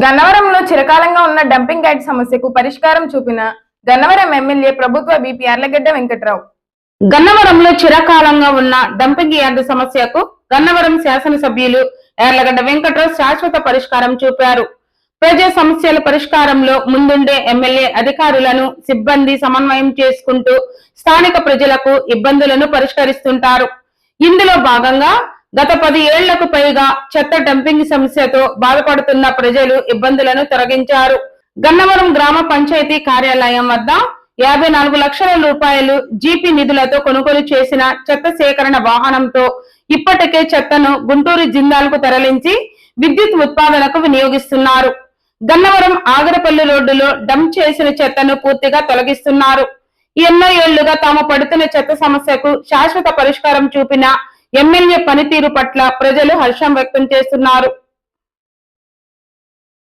గన్నవరంలో చిరకాలంగా ఉన్న డంపింగ్ యార్డ్ సమస్యకు పరిష్కారం చూపిన గన్నవరం ఎమ్మెల్యే ప్రభుత్వ బీపీ అర్లగడ్డ వెంకట్రావు. గన్నవరంలో చిరకాలంగా ఉన్న డంపింగ్ యార్డు సమస్యకు గన్నవరం శాసనసభ్యులు ఎర్లగడ్డ వెంకట్రావు శాశ్వత పరిష్కారం చూపారు. ప్రజా సమస్యల పరిష్కారంలో ముందుండే ఎమ్మెల్యే అధికారులను సిబ్బంది సమన్వయం చేసుకుంటూ స్థానిక ప్రజలకు ఇబ్బందులను పరిష్కరిస్తుంటారు. ఇందులో భాగంగా గత పది ఏళ్ళకు పైగా చెత్త డంపింగ్ సమస్యతో బాధపడుతున్న ప్రజలు ఇబ్బందులను తొలగించారు. గన్నవరం గ్రామ పంచాయతీ కార్యాలయం వద్ద యాభై నాలుగు లక్షల రూపాయలు జీపీ నిధులతో కొనుగోలు చేసిన చెత్త సేకరణ వాహనంతో ఇప్పటికే చెత్తను గుంటూరు జిల్లాలకు తరలించి విద్యుత్ ఉత్పాదనకు వినియోగిస్తున్నారు. గన్నవరం ఆగరపల్లి రోడ్డులో డంప్ చేసిన చెత్తను పూర్తిగా తొలగిస్తున్నారు. ఎన్నో ఏళ్ళుగా తాము పడుతున్న చెత్త సమస్యకు శాశ్వత పరిష్కారం చూపిన ఎమ్మెల్యే పనితీరు పట్ల ప్రజలు హర్షం వ్యక్తం చేస్తున్నారు.